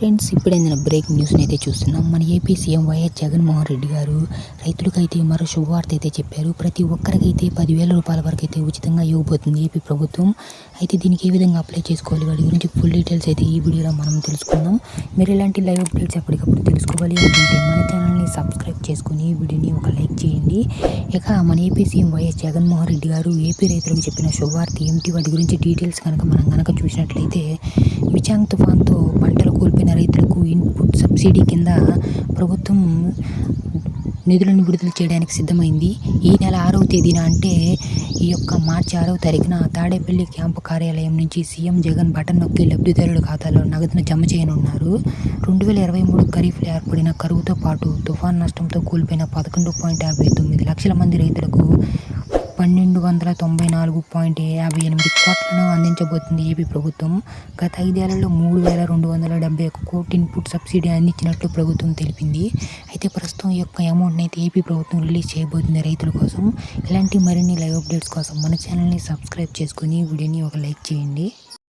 Friends ఇప్పుడైన breaking news అయితే చూస్తున్నాం. మన AP CM YS Jaganmohan Reddy గారు రైతులకైతే మరో శుభవార్త అయితే చెప్పారు. ప్రతి ఒక్కరికైతే పదివేల రూపాయల వరకు అయితే ఉచితంగా ఇవ్వబోతుంది ఏపీ ప్రభుత్వం. అయితే దీనికి ఏ విధంగా అప్లై చేసుకోవాలి? వాటి గురించి ఫుల్ డీటెయిల్స్ అయితే ఈ వీడియోలో మనం తెలుసుకుందాం. మీరు ఇలాంటి లైవ్ అప్డేట్స్ ఎప్పటికప్పుడు తెలుసుకోవాలి అనుకుంటే మన ఛానల్ని సబ్స్క్రైబ్ చేసుకుని ఈ వీడియోని ఒక లైక్ చేయండి. ఇక మన AP CM YS Jaganmohan Reddy గారు ఏపీ రైతులకు చెప్పిన శుభవార్త ఏమిటి? వాటి గురించి డీటెయిల్స్ కనుక మనం కనుక చూసినట్లయితే మిచాంగ్ తుఫాన్తో పంట సబ్సిడీ కింద ప్రభుత్వం నిధులను విడుదల చేయడానికి సిద్ధమైంది. ఈ నెల ఆరవ తేదీన అంటే ఈ యొక్క మార్చి ఆరవ తారీఖున తాడేపల్లి క్యాంపు కార్యాలయం నుంచి సీఎం జగన్ బటన్ నొక్కి లబ్ధిదారుల ఖాతాలో నగదును జమ చేయనున్నారు. రెండు వేల ఇరవై మూడు ఖరీఫ్లో ఏర్పడిన కరువుతో పాటు తుఫాన్ నష్టంతో కోల్పోయిన పదకొండు పాయింట్ యాభై తొమ్మిది లక్షల మంది రైతులకు పన్నెండు వందల తొంభై నాలుగు పాయింట్ యాభై ఎనిమిది కోట్లను అందించబోతుంది ఏపీ ప్రభుత్వం. గత ఐదేళ్ళలో మూడు వేల రెండు వందల డెబ్బై ఒక కోటి ఇన్పుట్ సబ్సిడీ అందించినట్లు ప్రభుత్వం తెలిపింది. అయితే ప్రస్తుతం ఈ యొక్క అమౌంట్ని అయితే ఏపీ ప్రభుత్వం రిలీజ్ చేయబోతుంది రైతుల కోసం. ఇలాంటి మరిన్ని లైవ్ అప్డేట్స్ కోసం మన ఛానల్ని సబ్స్క్రైబ్ చేసుకుని వీడియోని ఒక లైక్ చేయండి.